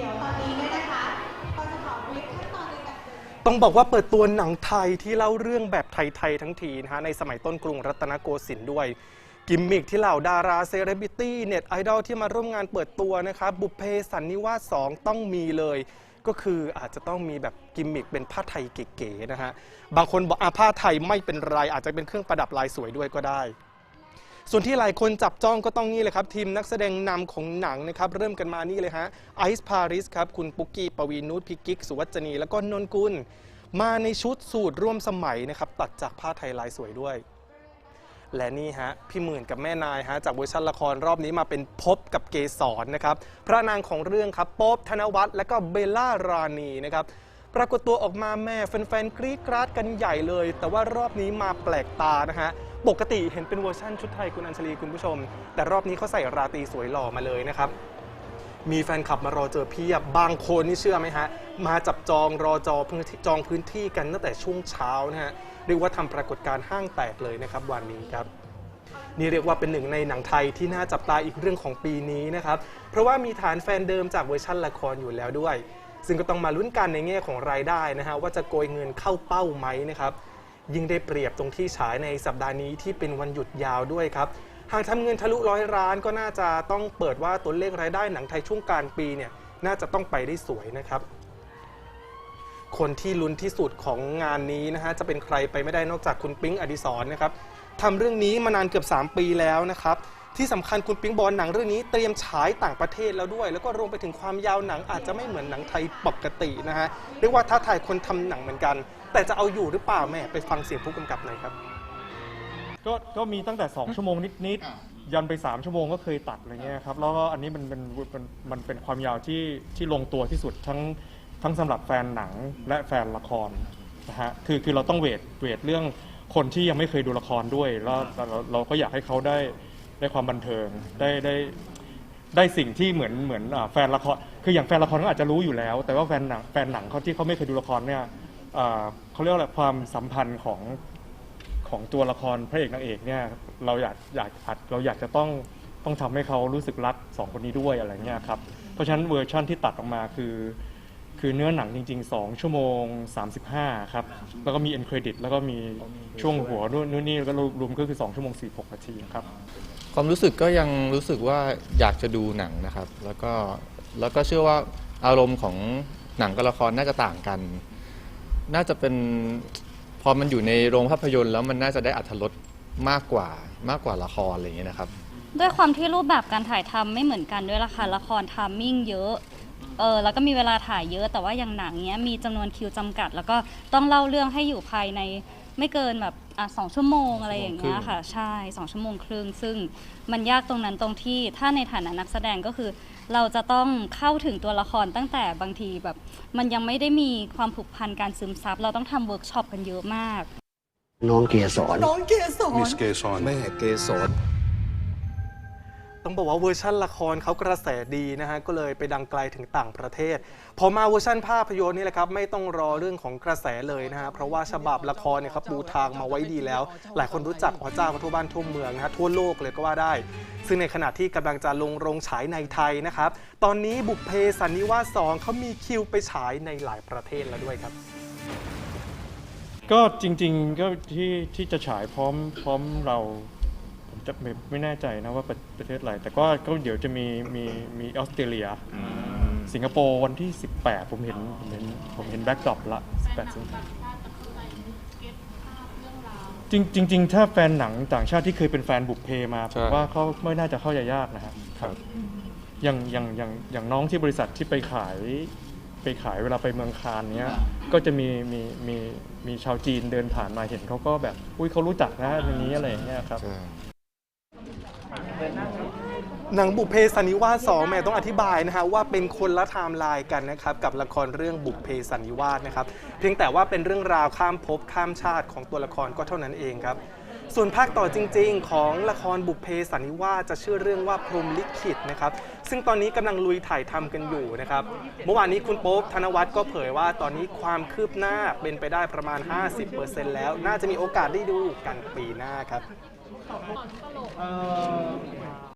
ดี๋ยวตอนนี้เนี่ยนะคะเราจะขอบริฟขั้นตอนในการต้องบอกว่าเปิดตัวหนังไทยที่เล่าเรื่องแบบไทย ๆ ทั้งทีนะฮะในสมัยต้นกรุงรัตนโกสินทร์ด้วย กิมมิคที่เหล่าดาราเซเลบริตี้เน็ตไอดอลที่มาร่วมงานเปิดตัวนะครับบุพเพสันนิวาส2ต้องมีเลย ก็คืออาจจะต้องมีแบบกิมมิคเป็นผ้าไทยเก๋ๆนะฮะบางคนบอกอาผ้าไทยไม่เป็นไรอาจจะเป็นเครื่องประดับลายสวยด้วยก็ได้ ส่วนที่หลายคนจับจ้องก็ต้องนี่เลยครับ ทีมนักแสดงนำของหนังนะครับ เริ่มกันมานี่เลยฮะไอซ์พาริสครับ คุณปุ๊กกี้ ปวีนุชพิกิก สุวัจนี แล้วก็นนกุล มาในชุดสูตรร่วมสมัยนะครับ ตัดจากผ้าไทยลายสวยด้วย และนี่ฮะ พี่หมื่นกับแม่นายฮะ จากเวอร์ชันละครรอบนี้มาเป็นพบกับเกสรนะครับ พระนางของเรื่องครับโป๊บธนวัฒน์และก็เบลล่ารานีนะครับปรากฏตัวออกมาแม่แฟนๆกรี๊ดกราดกันใหญ่เลย แต่ว่ารอบนี้มาแปลกตานะฮะ ปกติเห็นเป็นเวอร์ชั่นชุดไทยคุณอัญชลีคุณผู้ชม แต่รอบนี้เขาใส่ราตรีสวยหล่อมาเลยนะครับ มีแฟนคลับมารอเจอเพียบบางคนนี่เชื่อไหมฮะ มาจับจองรอจอพื้นที่จองพื้นที่กันตั้งแต่ช่วงเช้านะฮะเรียกว่าทำปรากฏการณ์ห้างแตกเลยนะครับวันนี้ครับนี่เรียกว่าเป็นหนึ่งในหนังไทยที่น่าจับตาอีกเรื่องของปีนี้นะครับ เพราะว่ามีฐานแฟนเดิมจากเวอร์ชันละครอยู่แล้วด้วย ซึ่งก็ต้องมาลุ้นกันในแง่ของรายได้นะฮะว่าจะโกยเงินเข้าเป้าไหมนะครับ ยิ่งได้เปรียบตรงที่ฉายในสัปดาห์นี้ที่เป็นวันหยุดยาวด้วยครับ หากทำเงินทะลุร้อยล้านก็น่าจะต้องเปิดว่าตัวเลขรายได้หนังไทยช่วงกลางปีเนี่ยน่าจะต้องไปได้สวยนะครับคนที่ลุ้นที่สุดของงานนี้นะฮะจะเป็นใครไปไม่ได้นอกจากคุณปิ๊งอดิศรนะครับทำเรื่องนี้มานานเกือบ 3 ปีแล้วนะครับ ที่สำคัญคุณปิ๊งบอลหนังเรื่องนี้เตรียมฉายต่างประเทศแล้วด้วย แล้วก็รวมไปถึงความยาวหนังอาจจะไม่เหมือนหนังไทยปกตินะฮะเรียกว่าท้าทายคนทำหนังเหมือนกัน แต่จะเอาอยู่หรือเปล่าแม่ไปฟังเสียงผู้กำกับหน่อยครับก็ก็มีตั้งแต่ 2 ชั่วโมงนิดๆยันไป 3 ชั่วโมงก็เคยตัดอะไรเงี้ยครับแล้วก็อันนี้มันเป็นมันมันเป็นความยาวที่ที่ลงตัวที่สุดทั้งทั้งสำหรับแฟนหนังและแฟนละครนะฮะคือคือเราต้องเวทเวทเรื่องคนที่ยังไม่เคยดูละครด้วยแล้วเราเราก็อยากให้เขาได้ ได้ความบันเทิงได้ได้ได้สิ่งที่เหมือนเหมือนอ่าแฟนละครคืออย่างแฟนละครก็อาจจะรู้อยู่แล้ว แต่ว่าแฟนหนังแฟนหนังเขาที่เขาไม่เคยดูละครเนี่ยอ่าเขาเรียกว่าอะไรความสัมพันธ์ของของตัวละครพระเอกนางเอกเนี่ยเราอยากอยากอัดเราอยากจะต้องต้องทำให้เขารู้สึกรักสองคนนี้ด้วยอะไรเงี้ยครับเพราะฉะนั้นเวอร์ชั่นที่ตัดออกมาคือ คือเนื้อหนังจริง ๆ 2 ชั่วโมง 35 ครับ แล้วก็มีเอ็นเครดิตแล้วก็มีช่วงหัวนู่นนู่นนี่แล้วก็รวมก็คือ 2 ชั่วโมง 46 นาทีครับ ความรู้สึกก็ยังรู้สึกว่าอยากจะดูหนังนะครับ แล้วก็แล้วก็เชื่อว่าอารมณ์ของหนังกับละครน่าจะต่างกัน น่าจะเป็นพอมันอยู่ในโรงภาพยนตร์แล้วมันน่าจะได้อัธรสมากกว่ามากกว่าละครอะไรอย่างเงี้ยนะครับ ด้วยความที่รูปแบบการถ่ายทำไม่เหมือนกันด้วยละค่ะละครทามมิ่งเยอะ เออแล้วก็มีเวลาถ่ายเยอะ แต่ว่าอย่างหนังเนี้ยมีจำนวนคิวจำกัด แล้วก็ต้องเล่าเรื่องให้อยู่ภายในไม่เกินแบบอะสองชั่วโมงอะไรอย่างเงี้ยค่ะ ใช่สองชั่วโมงครึ่งซึ่งมันยากตรงนั้นตรงที่ถ้าในฐานะนักแสดงก็คือ เราจะต้องเข้าถึงตัวละครตั้งแต่บางทีแบบ มันยังไม่ได้มีความผูกพันการซึมซับ เราต้องทำเวิร์กช็อปกันเยอะมาก น้องเกสร น้องเกสร มิสเกซอน แม่เกสร ต้องบอกว่าเวอร์ชันละครเขากระแสดีนะฮะก็เลยไปดังไกลถึงต่างประเทศ พอมาเวอร์ชันภาพยนตร์นี่แหละครับไม่ต้องรอเรื่องของกระแสเลยนะฮะเพราะว่าฉบับละครเนี่ยครับปูทางมาไว้ดีแล้ว หลายคนรู้จักอ๋อเจ้าทั่วบ้านทั่วเมืองนะฮะทั่วโลกเลยก็ว่าได้ ซึ่งในขณะที่กำลังจะลงโรงฉายในไทยนะครับตอนนี้บุพเพสันนิวาส2เขามีคิวไปฉายในหลายประเทศแล้วด้วยครับก็จริง ๆก็ที่ที่จะฉายพร้อมพร้อมเรา จะไม่ไม่แน่ใจนะว่าประประเทศอะไรแต่ก็ก็เดี๋ยวจะมีมีมีออสเตรเลีย สิงคโปร์วันที่ 18 ผมเห็นผมเห็นผมเห็นแบ็กดรอปละ18สิงหาจริงจริงๆถ้าแฟนหนังต่างชาติที่เคยเป็นแฟนบุกเพมาผใช่มว่าเขาไม่น่าจะเข้าใจยากนะครับครับอย่างอย่างอย่างอย่างน้องที่บริษัทที่ไปขายไปขายเวลาไปเมืองคานเนี้ย ก็จะมีมีมีมีชาวจีนเดินผ่านมาเห็นเขาก็แบบ อุ้ยเขารู้จักนะอันนี้อะไรอย่างเงี้ยครับใช่ หนังบุพเพสันนิวาสสองแม่ต้องอธิบายนะฮะว่าเป็นคนละไทม์ไลน์กันนะครับกับละครเรื่องบุพเพสันนิวาสนะครับเพียงแต่ว่าเป็นเรื่องราวข้ามภพข้ามชาติของตัวละครก็เท่านั้นเองครับ ส่วนภาคต่อจริง ๆ ของละครบุพเพสันนิวาสจะชื่อเรื่องว่าพรหมลิขิตนะครับซึ่งตอนนี้กำลังลุยถ่ายทำกันอยู่นะครับเมื่อวานนี้คุณโป๊ปธนวัฒน์ก็เผยว่าตอนนี้ความคืบหน้าเป็นไปได้ประมาณ 50%แล้ว น่าจะมีโอกาสได้ดูกันปีหน้าครับ เอ่อ